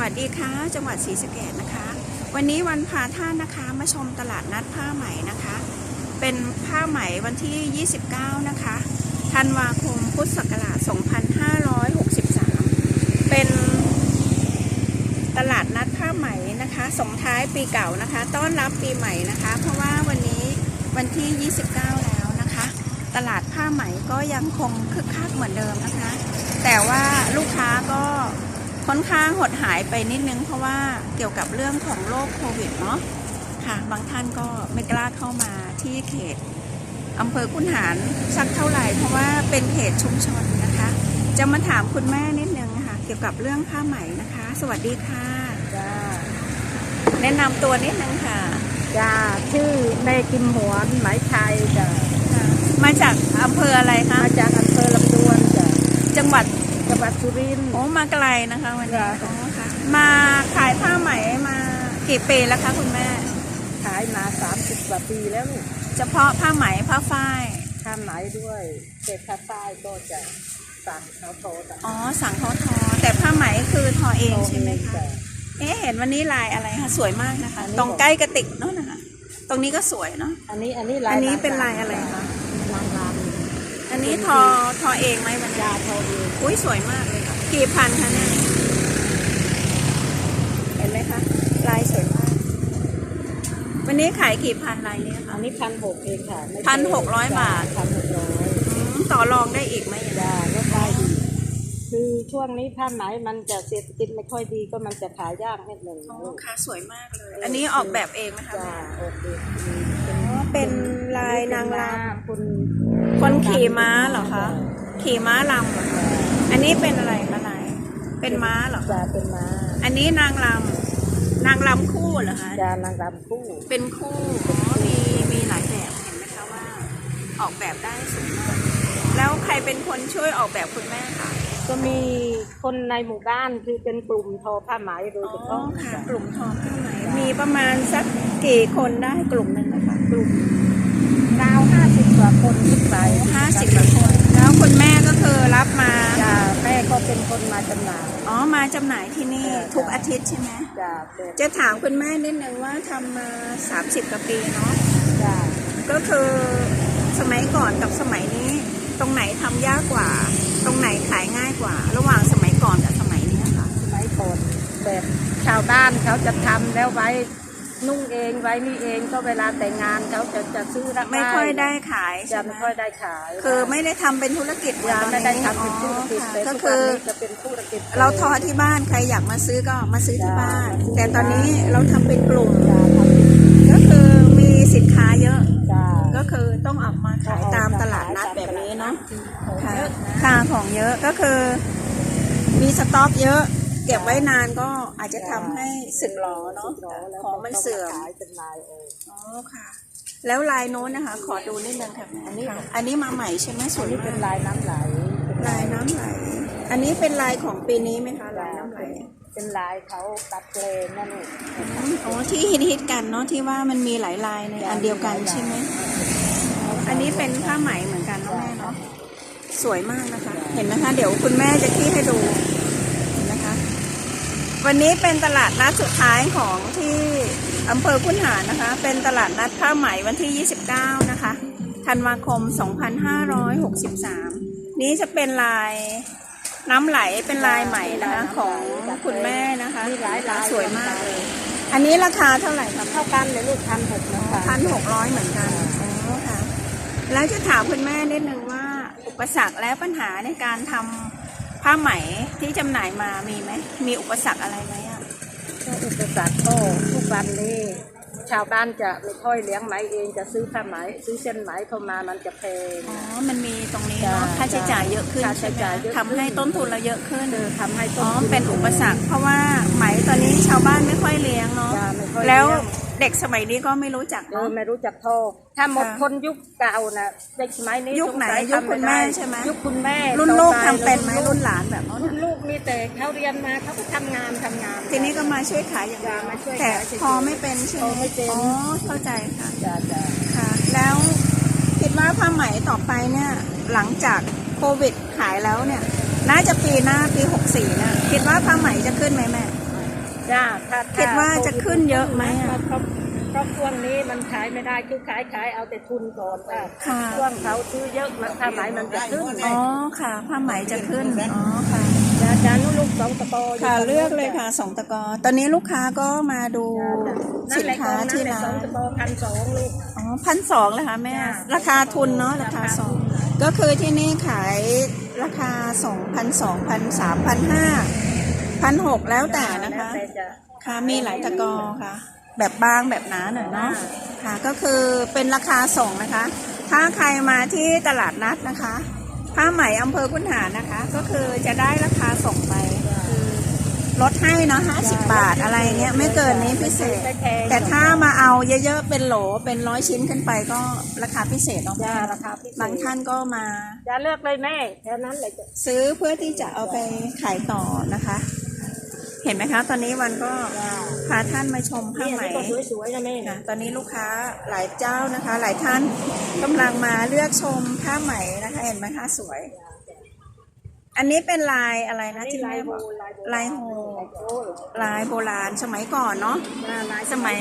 วัสดีค่ะ จังหวัดศรีสะเกษนะคะ วันนี้วันพาท่านนะคะมาชมตลาดนัดผ้าไหมนะคะ เป็นผ้าไหมวันที่ 29 นะคะธันวาคมพุทธศักราช 2563 เป็นตลาดนัดผ้าไหมนะคะส่งท้ายปีเก่านะคะ ต้อนรับปีใหม่นะคะ เพราะว่าวันนี้วันที่ 29 แล้วนะคะ ตลาดผ้าไหมก็ยังคงคึกคักเหมือนเดิมนะคะ แต่ว่าลูกค้าก็ ค่อนข้างหดหายไปนิดนึง เพราะว่าเกี่ยวกับเรื่องของโรคโควิดเนาะค่ะบางท่านก็ไม่กล้าเข้ามาที่เขตอำเภอคุนหารสักเท่าไหร่ เพราะว่าเป็นเขตชุมชนนะคะ จะมาถามคุณแม่นิดนึงค่ะ เกี่ยวกับเรื่องผ้าไหมนะคะ สวัสดีค่ะ จ้า แนะนำตัวนิดนึงค่ะ จ้า ชื่อแม่กิมหวนไหมไทยจ้ะมาจากอำเภออะไรคะ มาจากอำเภอลำดวนจ้ะ จังหวัด จังหวัดสุรินทร์ โอ้มาไกลนะคะวันนี้ค่ะอ๋อค่ะมาขายผ้าไหมมากี่ปีแล้วคะคุณแม่ ขายมา30กว่าปีแล้วนี่เฉพาะผ้าไหมผ้าฝ้าย ทำไหมด้วยเศษผ้าฝ้ายก็จะสั่งเขาโทรจ้ะอ๋อสั่งเขาทอ แต่ผ้าไหมคือทอเองใช่ไหมคะ เอ๊ะเห็นวันนี้ลายอะไรคะสวยมากนะคะ ตรงใกล้กระติกเนาะนะคะ ตรงนี้ก็สวยเนาะ อันนี้อันนี้ลายอันนี้เป็นลายอะไรคะ นนี้ทอทอเองไหมวันำนี้ยาโทรเองอุ้ยสวยมากเลยค่ะกี่พันคะเนี่ยเห็นไหมคะลายสวยมาก วันนี้ขายกี่พันลายเนี้ยอัคะนนี้พันหกเองค่ะไม่พันหกร้อยบาทพันหกร้อยอืมต่อรองได้อีกไหมอย่างนี้จ้าลดได้ดีคือช่วงนี้ผ้าไหมมันจะเศรษฐกิจไม่ค่อยดีก็มันจะขายยากนิดหนึ่งอ๋อค่ะสวยมากเลย อันนี้ออกแบบเองไหมคะจ้าแม่โอเคอ๋อเป็นลายนางรคุณำ คนขี่ม้าเหรอคะ ขี่ม้าลำเหรอคะอันนี้เป็นอะไรคะลายเป็นม้าเหรอคะจะเป็นม้าอันนี้นางรำนางรำคู่เหรอคะ จะนางรำคู่ เป็นคู่อ๋อมีมีหลายแบบเห็นไหมคะว่า ออกแบบได้สวยมากแล้วใครเป็นคนช่วยออกแบบคุณแม่คะก็มีคนในหมู่บ้านคือเป็นกลุ่มทอผ้าไหมโดยอ๋เฉอพาะค่ะกลุ่มทอผ้าไหมมีประมาณสักกี่คนได้กลุ่มหนึ่งนะคะกลุ่มราวห้าสิบกว่าคนขึ้นไป ห้าสิบกว่าคน แล้วคุณแม่ก็คือรับมา จะแม่ก็เป็นคนมาจำหน่าย อ๋อ มาจำหน่ายที่นี่เออทุกอาทิตย์ใช่ไหมจะเป็นจะถามคุณแม่นิดนึงว่าทำมา 30กว่าปีเนาะจะก็คือสมัยก่อนกับสมัยนี้ ตรงไหนทำยากกว่า ตรงไหนขายง่ายกว่า ระหว่างสมัยก่อนกับสมัยนี้ค่ะสมัยก่อนแบบชาวบ้านเขาจะทำแล้วไว้ นุ่งเองไว้นี่เองก็เวลาแต่งงานเขาจะจะซื้อรับไม่ค่อยได้ขายจะใช่ไหมไม่ค่อยได้ขายคือไม่ได้ทำเป็นธุรกิจเหมือนยาตอนไม่ได้นี้ทำเป็นธุรกิจอ๋อแต่ค่ะก็ทุกคืวันอ นี้จะเป็นธุรกิจ เราทอที่บ้านใครอยากมาซื้อก็มาซื้อที่บ้าน จ้าแต่ตอนนี้เราทำเป็นกลุ่มจะทำเป็นก็คือมีสินค้าเยอะจะก็คือต้องออกมาขายตามตลาดนัดแบบนี้เนาะค่ะค่าของเยอะก็คือ มีสต็อกเยอะ เก็บไว้นานก็อาจจะทำให้สึกหรอเนาะของมันเสื่อมขายเป็นลายเองอ๋อค่ะ แล้วลายโน้นนะคะ ขอดูนิดนึงค่ะอันนี้ อันนี้มาใหม่ใช่ไหมสอัวนยนี้มาเป็นกลายน้ำไหลเป็นลายน้ำไหล อันนี้เป็นลายของปีนี้ไหมคะลายน้ำไหลเป็นลายเขาตัดเลนนั่นเองอืมอ๋อที่ฮิตฮิตๆกันเนาะที่ว่ามันมีหลายลายในอันเดียวกันใช่ไหม อันนี้เป็นผ้าไหมเหมือนกันเนาะแม่เนาะสวยมากนะคะ เห็นนะคะ เดี๋ยวคุณแม่จะขี้ให้ดูเห็นนะคะ วันนี้เป็นตลาดนัดสุดท้ายของที่อำเภอคุนหารนะคะ เป็นตลาดนัดผ้าไหมวันที่ 29 นะคะ ธันวาคม 2563 นี้จะเป็นลายน้ำไหลเป็นลายใหม่นะคะของคุณแม่นะคะมีหลายลายสวยมากเลย อันนี้ราคาเท่าไหร่คะเท่ากันเลยลูกพันหกนะคะพันหกร้อยเหมือนกันอ๋อค่ะแล้วจะถามคุณแม่นิดนึงว่าอุปสรรคและปัญหาในการทำ ผ้าไหมที่จำหน่ายมามีไหม มีอุปสรรคอะไรไหมอะก็อุปสรรคก็ทุกวันนี้ ชาวบ้านจะไม่ค่อยเลี้ยงไหมเองจะซื้อผ้าไหม ซื้อเส้นไหมเข้ามามันจะแพง อ๋อ มันมีตรงนี้เนาะจ้ะค่าใช้จ่ายเยอะขึ้นค่าใช้ใช่ไหมจ่ายเยอะขึ้น ทำให้ต้นทุนเราเยอะขึ้นคือทำให้ต้อ๋นอทุนเป็นอุปสรรค เพราะว่าไหมตอนนี้ชาวบ้านไม่ค่อยเลี้ยงเนาะจ้ะไม่ค่อยแล้วเลี้ยง เด็กสมัยนี้ก็ไม่รู้จักเอเนาะอไม่รู้จักโทรถ้าหมดค่ะคนยุคเก่านะเด็กสมัยนี้ยุคไหนสงสัยุคคุณแม่ทำด้ใช่ไหม ยุคคุณแม่รุ่นลูกต่อทำเป็นไหมรุ่รุ่นนหลานแบบนั้นรุ่นลูกมีแต่เขาเรียนมาเขาก็ทำงานทำงาน ทีนี้ก็มาช่วยขายอย่างเดียวจ้ะมาช่วยแต่ขายเฉยๆพอไม่เป็นใช่ไหมพอไม่เป็น อ๋อเข้าใจค่ะจ้ะจ้ะค่ะ แล้วคิดว่าผ้าไหมต่อไปเนี่ยหลังจากโควิดขายแล้วเนี่ย น่าจะปีหน้าปี 64นะคิดว่าผ้าไหมจะขึ้นไหมแม่ จ้าถ้าคิดว่าจะขึ้นเยอะไหมอะเพราะเพราะช่วงนี้มันขายไม่ได้คือขายขายเอาแต่ทุนก่อนค่ะค่ะ ช่วงเขาซื้อเยอะมันถ้าไหมมันจะขึ้นอ๋อค่ะ ผ้าไหมจะขึ้น อ๋อค่ะ จ้าจ้าลูกลูกสองตะโปค่ะเลือกเลยค่ะสองตะกอ ตอนนี้ลูกค้าก็มาดูนั่สินนแหละค้าที่นั่นแหละร้าสองนตะโปพันสองลูก อ๋อพันสองเลยค่ะแม่ จ้ะ ราคาทุนเนาะราคาสองก็คือที่นี่ขายราคาสองพันสองพันสามพันห้า พันหกแล้วแต่นะคะแล้วแต่จะค่ะ มีหลายตะกอค่ะ แบบบางแบบหนาหน่อยเนาะ ค่ะ ก็คือเป็นราคาส่งนะคะ ถ้าใครมาที่ตลาดนัดนะคะ ผ้าไหมอำเภอคุนหารนะคะ ก็คือจะได้ราคาส่งไปคือลดให้เนาะห้าสิบบาทอะไรเงี้ยไม่เกินนี้พิเศษไม่แพงแต่ถ้ามาเอาเยอะๆ เป็นโหลเป็นร้อยชิ้นขึ้นไปก็ราคาพิเศษเนาะจ้าราคาพิเศษบางท่านก็มาจะเลือกเลยแม่แค่นั้นเลยจะซื้อเพื่อที่จะเอาไปขายต่อนะคะ เห็นไหมคะ ตอนนี้วันก็จ้าพาท่านมาชมผ้านี่ไหมก็สวยๆนะแม่ค่ะนะตอนนี้ลูกค้าหลายเจ้านะคะ หลายท่านกำลังมาเลือกชมผ้าไหมนะคะ เห็นไหมคะสวย อันนี้เป็นลายอะไรนะที่ลาแม่ยโบบอกลายโบลายโฮโอ้ยลายโบราณสมัยก่อนเนาะลายสมัย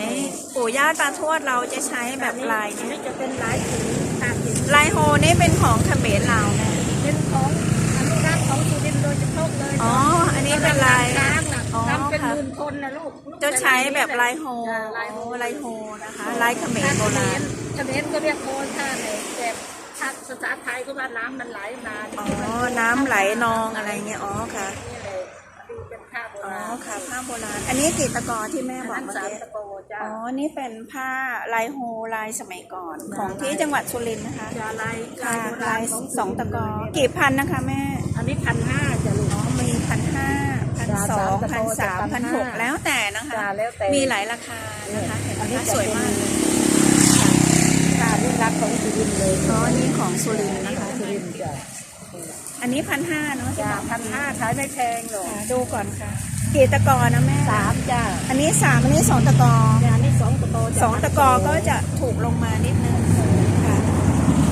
ปู่ย่าตาทวดเราจะใช้แบบลายอันนี้นี้จะเป็นลายสีตามสีลายโฮนี่เป็นของเขมรเราวนะเป็นของอนุรักษ์ของสุรินทร์โดยเฉพาะเลยอ๋ออันนี้เป็นลายช้างนะ อ๋อทำเป็นค่ะ หมื่นคนนะลูกจะใช้แบบลายโฮจ้ะลายโฮลายโฮนะคะ ลายเขมรโบราณ เขมรก็เรียกโฮท่าเนี่ยแต่ถ้าภาษาไทยก็ว่าน้ำมันไหลมาอ๋อ น้ำไหลนองอะไรเงี้ย อ๋อค่ะ นี่เลยดูเป็นผ้าโบอ๋อราณค่ะผ้าโบราณ อันนี้กีตะกอที่แม่บอกนั้นเมื่อสามกี้ ตะโกจ้า อ๋อ นี่เป็นผ้าลายโฮลายสมัยก่อน ของที่จังหวัดสุรินทร์นะคะ จะลายค่ะลายโบราลาณยของสองตะกอ กี่พันนะคะแม่ อันนี้พันห้าจะลูก อ๋อ มีพันห้าพั นสองพันสามพันหกแล้วแต่นะคะจ้าแล้วแต่มีหลายราคานะคะเห็นไหมคะสวยมากเลยค่ะนี่รักของสุรินทร์เลยอ๋อนี่ของสุรินทร์นะคะสุรินทร์จ้ะอันนี้พันห้าเนาะที่จ้าบอกพันห้าขายไม่แพงหรอกค่ะดูก่อนค่ะกี่ตะกอนะแม่สามจ้าอันนี้สามอันนี้สองตะกอจ้านี่สองตะโกจ้สองตะกอก็จะถูกลงมานิดนึงค่ะ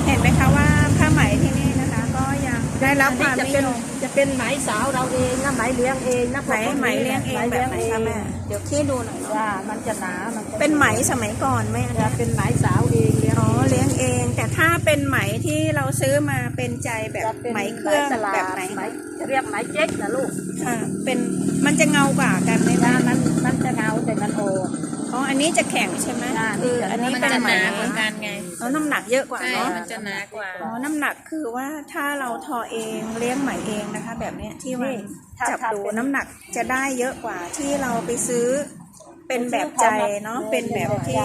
เห็นไหมคะว่าผ้าไหมที่นี่นะคะ ก็ยัง ได้รับความจะนิเป็นยมจะเป็นไหมสาวเราเองนะไหมเลี้ยงเองนะไหมไหมเลี้ยงเองแบบไหนคะแม่เดี๋ยวขี้ดูหน่อยเนาะจ้ามันจะหนา มันจะเป็นไหมสมัยก่อนไหมอันจะเนี้ยเป็นไหมสาวเองเลี้ยง อ๋อเลี้ยงเอง แต่ถ้าเป็นไหมที่เราซื้อมาเป็นใจแบบจะเป็นไหมเครื่องตลาดแบบไหนไหมจะเรียกไหมเจ๊กนะลูกค่ะเป็นมันจะเงากว่ากันไหมจ้าแม่มันมันจะเงาแต่มันโอ อ๋อ อันนี้จะแข็งใช่ไหมจ้ะคืออันนี้มันเป็นจะไหมหนาเหมือนกันไงอ๋อน้ำหนักเยอะกว่าใช่เนาะมันจะหนากว่าอ๋อน้ำหนักคือว่าถ้าเราทอเองเลี้ยงไหมเองนะคะ แบบเนี้ยที่ว่านี่ถ้าจับถ้าดูเป็นน้ำหนักจะได้เยอะกว่าที่เราไปซื้อเป็นแบบใจเนาะเป็นแบบที่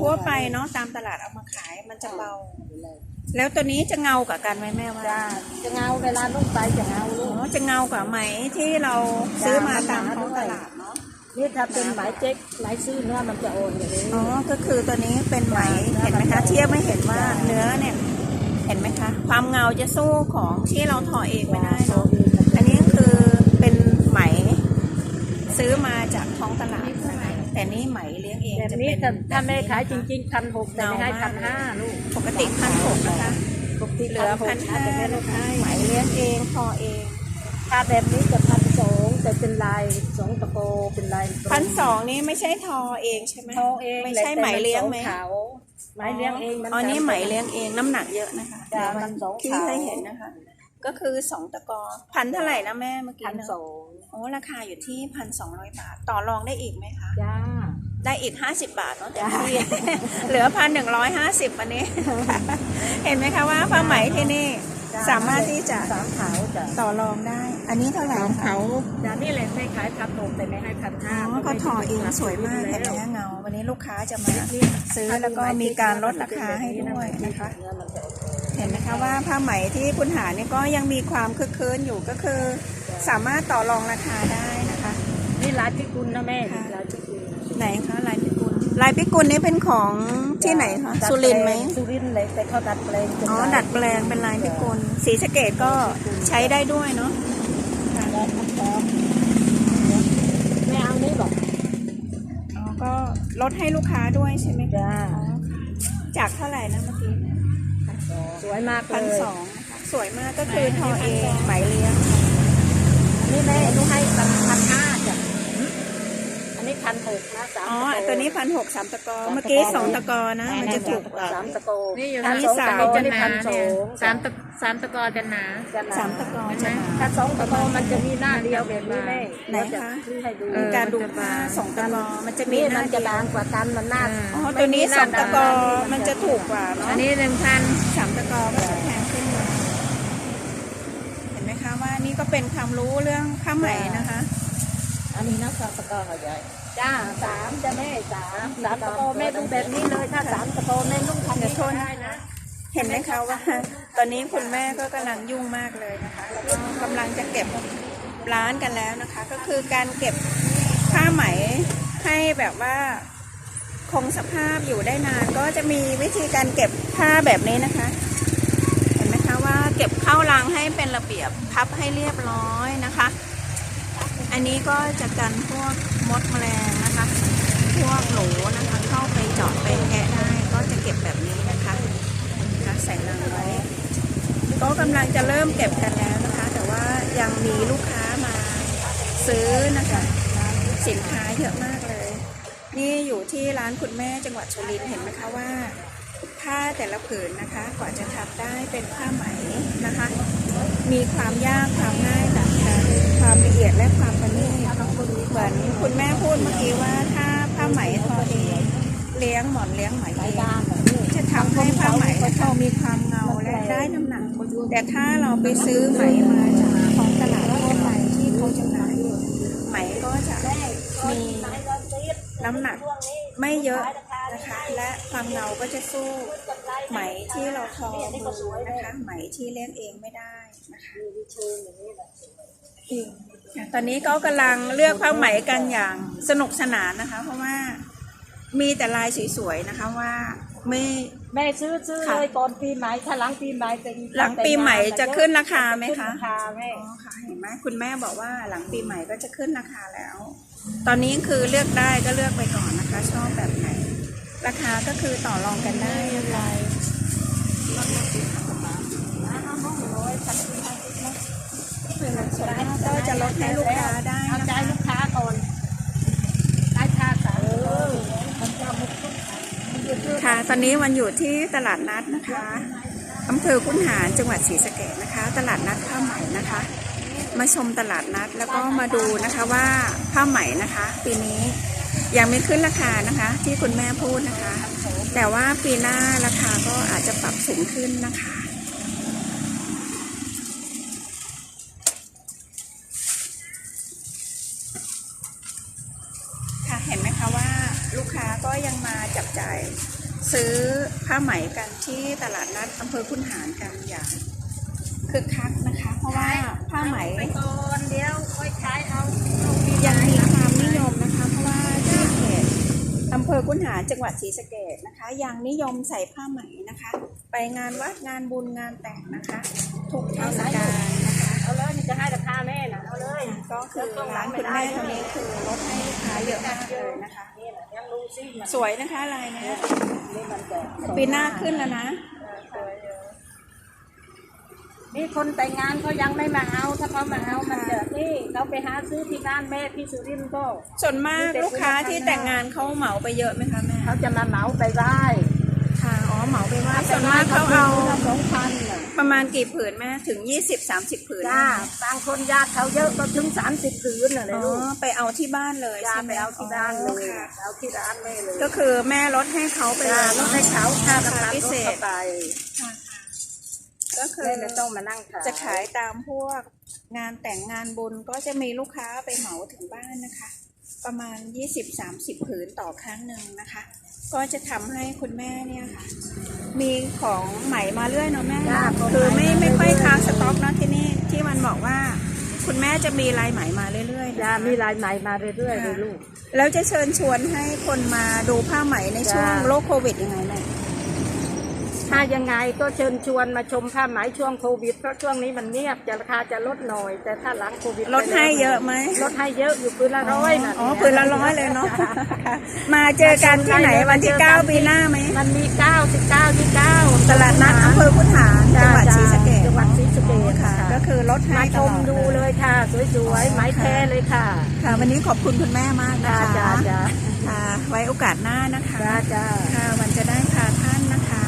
ทั่วไปเนาะตามตลาดเอามาขายมันจะเบา แล้วตัวนี้จะเงากว่ากันไหมแม่ว่าจ้าจะเงาเวลาลูกไปจะเงาลูอ๋อกจะเงากว่าไหมที่เราซื้อมาตามท้องตลาดเนาะ นี่ถ้าเป็นไหมเจ๊กไหมซื้อเนื้อมันจะโอนอย่างนี้อ๋อ ก็คือตัวนี้เป็นไหมเห็นไหมคะ เทียบไม่เห็นว่าเนื้อเนี่ย เห็นไหมคะ ความเงาจะสู้ของที่เราทอเองไม่ได้เนาะอันนี้คือเป็นไหม ซื้อมาจากท้องตลาดนะคะแต่นี่ไหมเลี้ยงเองแบบจะนี้เป็นถ้าถ้าแม่ขายจริงๆพันหกแต่ไม่ให้พันห้าลูกปกติพันหกนะคะปกติเหลือพันห้าแต่ไม่ได้นะคะให้ไหมเลี้ยงเองทอเอง ถ้าแบบนี้จะพันสองแต่ เป็นลายสองตะโกเป็นลายพันสองนี่ไม่ใช่ทอเองใช่ไหมโทเองไม่ใช่ไหมเลี้ยงไหมขาวไหมเลี้ยงเองมันอ๋อนี่ไหมเลี้ยงเองน้ำหนักเยอะนะคะจ้ะเดี๋ยวมันสองที่ขาวให้เห็นนะคะ ก็คือสองตะกอพันเท่าไหร่นะแม่เมื่อกี้พันนะสองโอ้ราคาอยู่ที่พันสองร้อยบาท ต่อรองได้อีกไหมคะ จ้า ได้อีกห้าสิบบาทเนาะเต็มจ้ะที่ เหลือพันหนึ่งร้อยห้าสิบวันนี้ เห็นไหมคะว่าผ้าไหมที่นี่ สามารถที่จะสามขาวจ้ะต่อรองได้ อันนี้เท่าไหร่นะคะจ้ะนี่แหละไม่ขายพันหกแต่ไม่ให้พันอ๋ห้าอก็ทอเองสวยมากเห็นไหมคะเงา วันนี้ลูกค้าจะมาซื้อแล้วก็มีการลดราคาให้ด้วยนะคะเนื้อมันจะเห็นไหมคะว่าผ้าไหมที่คุณหาเนี่ยก็ยังมีความคึกคืนอยู่ก็คือ สามารถต่อรองราคาได้นะคะ นี่ลายพิกุลนะแม่ค่ะลายพิกุลไหนคะลายพิกุ ลลายพิกุลนี่เป็นของที่ไหนคะ สุรินทร์ไหมสุรินทร์เลยแต่เขาดัดแปลงเป็นอ๋อลายดัดแปลงเป็นลายพิกุลสีสะเกตก็ใช้ได้ด้วยเนาะลายพันสองไม่เอานี่บอกอ๋อก็ลดให้ลูกค้าด้วยใช่ไหมคะจ้าจากเท่าไหร่นะเมื่อกี้สวยมากเลพันยสองนะคะสวยมากก็คือทอเองไหมเลี้ยงนี่แม่หนูให้พันพันห้า จ้ะนหกนะสามอ๋อตะโกตัวนี้พันหกสามตะกอ เมื่อกี้สองตะกอนะ มันจะถูกกว่า สามตะโกนี่อยู่อันนี้สามสามตะกอนี่จะหพันานสอเนี่ยงสามตะสามตะกอจะหนา จะหนสามตะกอใช่ไหม ถ้าสองตะโกมันจะมีหน้าเดียวแบบนี้แม่ไหนเดี๋ยวคะจให้ดูเออ การดูผ้าสองตะกอ มันจะมีนี่หมัน้านจะเดียวบางกว่ากันมันหน้าอ๋อ ตัวนี้สองตะกอ มันจะถูกกว่าเนาะอันนี้หนึ่งพันสามตะกอก็จะแพงขึ้นมาเห็นไหมคะว่านี่ก็เป็นความรู้เรื่องผ้าไหมนะคะ อันนี้นะสามตะโกเขาใหญ่จ้าสามจะแม่สามสามตะโกแม่นุ่งแบบนี้เลยถ้าสามตะโกแม่นุ่งทำเดี๋นี้ยวโทษนะ ได้นะ เห็นไหมคะว่า ตอนนี้คุณแม่ก็กำลังยุ่งมากเลยนะคะ แล้วก็กำลังจะเก็บร้านกันแล้วนะคะ ก็คือการเก็บผ้าไหมให้แบบว่าคงสภาพอยู่ได้นานก็จะมีวิธีการเก็บผ้าแบบนี้นะคะ เห็นไหมคะว่าเก็บเข้ารังให้เป็นระเบียบพับให้เรียบร้อยนะคะ อันนี้ก็จะกันพวกมดแมลงนะคะ พวกหนูนะคะ เข้าไปเจาะไปแกะได้ก็จะเก็บแบบนี้นะคะนะคะใส่ลังไว้ ก็กำลังจะเริ่มเก็บกันแล้วนะคะ แต่ว่ายังมีลูกค้ามาซื้อนะคะ สินค้าเยอะมากเลย นี่อยู่ที่ร้านคุณแม่จังหวัดสุรินทร์เห็นไหมคะว่าผ้าแต่ละผืนนะคะกว่าจะทำได้เป็นผ้าไหมนะคะ มีความยากความง่าย ความละเอียดและความประณีตเหมือนคุณแม่พูดเมื่อกี้ว่าถ้าผ้าไหมทอเองเลี้ยงหมอนเลี้ยงไหมเองจะทำให้ผ้าไหมนะคะมีความเงาและได้น้ำหนัก แต่ถ้าเราไปซื้อไหมมาจากท้องตลาดทั่วไปที่เขาจำหน่ายไหมก็จะมีน้ำหนักไม่เยอะนะคะและความเงาก็จะสู้ไหมที่เราทอมือนะคะไหมที่เลี้ยงเองไม่ได้นะคะ ตอนนี้ก็กำลังเลือกผ้าไหมกันอย่างสนุกสนานนะคะ เพราะว่ามีแต่ลายสวยๆนะคะว่าไม่ แม่ซื้อซื้อค่ะ เลยก่อนปีใหม่ถ้าหลังปีใหม่เป็นหลังปีใหม่จะขึ้นราคาไหมคะราคาแม่อ๋อค่ะเห็นไหมคุณแม่บอกว่าหลังปีใหม่ก็จะขึ้นราคาแล้ว ตอนนี้คือเลือกได้ก็เลือกไปก่อนนะคะ ชอบแบบไหน ราคาก็คือต่อรองกันได้นะคะก็ จะลดให้ลูกค้าได้เอาใจลูกค้าก่อนได้ค่าสามมันจะมุกทุกค่ะตอนนี้วันอยู่ที่ตลาดนัดนะคะอำเภอคุนหารจังหวัดศรีสะเกษนะคะ ตลาดนัดผ้าไหมนะคะ มาชมตลาดนัดแล้วก็มาดูนะคะว่าผ้าไหมนะคะ ปีนี้ยังไม่ขึ้นราคานะคะ ที่คุณแม่พูดนะคะ แต่ว่าปีหน้าราคาก็อาจจะปรับสูงขึ้นนะคะเห็นไหมคะว่าลูกค้าก็ยังมาจับจ่ายซื้อผ้าไหมกันที่ตลาดนัด อำเภอคุนหารกันอย่างคึกคักนะคะ เพราะว่าผ้าไหมไปก่อนเดี๋ยวค่อยขายเอายังมีความนิยมนะคะ เพราะว่าที่เขตอำเภอคุนหารจังหวัดศรีสะเกษนะคะยังนิยมใส่ผ้าไหมนะคะ ไปงานวัดงานบุญงานแต่งนะคะทุกเทศกาลนะคะเอาเลยมันจะให้ราคาแม่น่ะเอาเลยก็คือร้านคุณแม่ตรงนี้คือลดให้ลูกค้าเยอะมากเลยนะคะนี่แหละยังรู้ซิมันสวยนะคะลายเนี้ยนี่มันจะปีหน้าขึ้นแล้วนะ นี่คนแต่งงานเขายังไม่มาเอา ถ้าเขามาเอามันจะนี่เราไปหาซื้อที่บ้านแม่ที่สุรินทร์ก็ ส่วนมากลูกค้าที่แต่งงานเขาเหมาไปเยอะไหมคะแม่เขาจะมาเหมาไปไหว้ค่ะอ๋อเหมาไปว่าส่วนมากเขาเอาสองพันน่ะประมาณกี่ผืนแม่ถึง20 30ผืนจ้าบางคนญาติเขาเยอะก็ถึงสามสิบผืนน่ะเลยอ๋ลูกอไปเอาที่บ้านเลยจ้าใช่ไหไปมเอาที่บ้านเลอ๋อยค่ะเอาที่ร้านแม่เลยก็คือแม่ลดให้เขาไปเลจ้ายลดให้เขาค่าราราคาคาพิพิเศเศษษไปค่ะ ก็คือแม่ไม่ต้องมานั่งขายจะขายตามพวกงานแต่งงานบุญก็จะมีลูกค้าไปเหมาถึงบ้านนะคะ ประมาณ 20-30 ผืนต่อครั้งหนึ่งนะคะ ก็จะทำให้คุณแม่เนี่ยค่ะ มีของใหม่มาเรื่อยเนาะแม่จ้าคือไม่ไม่ค่อยค้างสต็อกเนาะที่นี่ที่มันบอกว่าคุณแม่จะมีลายใหม่มาเรื่อยๆจ้านะคะมีลายใหม่มาเรื่อยๆเลยลูก แล้วจะเชิญชวนให้คนมาดูผ้าไหมในช่วงจ้าโรคโควิดยังไงแม่ ถ้ายังไงก็เชิญชวนมาชมผ้าไหมช่วงโควิดเพราะช่วงนี้มันเงียบจะราคาจะลดหน่อย แต่ถ้าหลังโควิดลดให้เยอะไหมลดให้เยอะอยู่ปืนละร้อยนะอ๋อผืนละร้อยเลยเนาะมาเจอกันที่ไหนวันที่9ปีหน้าไหมมันมีเก้าสิบเก้าที่เก้าตลาดนัดอำเภอพุทธาจังหวัดศรีสะเกษจังหวัดศรีสะเกตค่ะค่ะ ก็คือลดให้มาตชลมอดดูเลเลยยค่ะ สวยๆไม้แท้เลยค่ะ ค่ะ วันนี้ขอบคุณคุณแม่มากนะจ้าคะจ้าจ้าค่ะไว้โอกาสหน้านะคะจ้าจ้าค่ะวันจะได้พาท่านนะคะ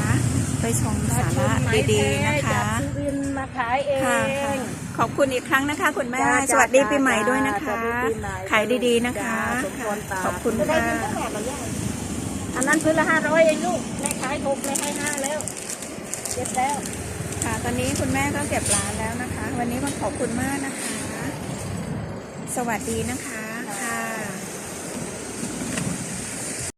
ไป ชมสาระดีๆนะคะจากสุรินทร์มาขายเอค่ะค่ะงขอบคุณอีกครั้งนะคะ คุณแม่ จ้าสวัสดีจ้าปีใหม่ด้วยนะสคะวัสดีปีใหม่ขายดีๆนะคะ จ้าสมพรปาก ขอบคุณจะได้ค่ะยินตั้งแต่เราย่างอันนั้นพื้นละห้าร้อยเองลูกแม่ขายถูกแม่ให้ห้าแล้วเก็บแล้ว ค่ะ ตอนนี้คุณแม่ก็เก็บร้านแล้วนะคะ วันนี้มาขอบคุณมากนะคะ สวัสดีนะคะ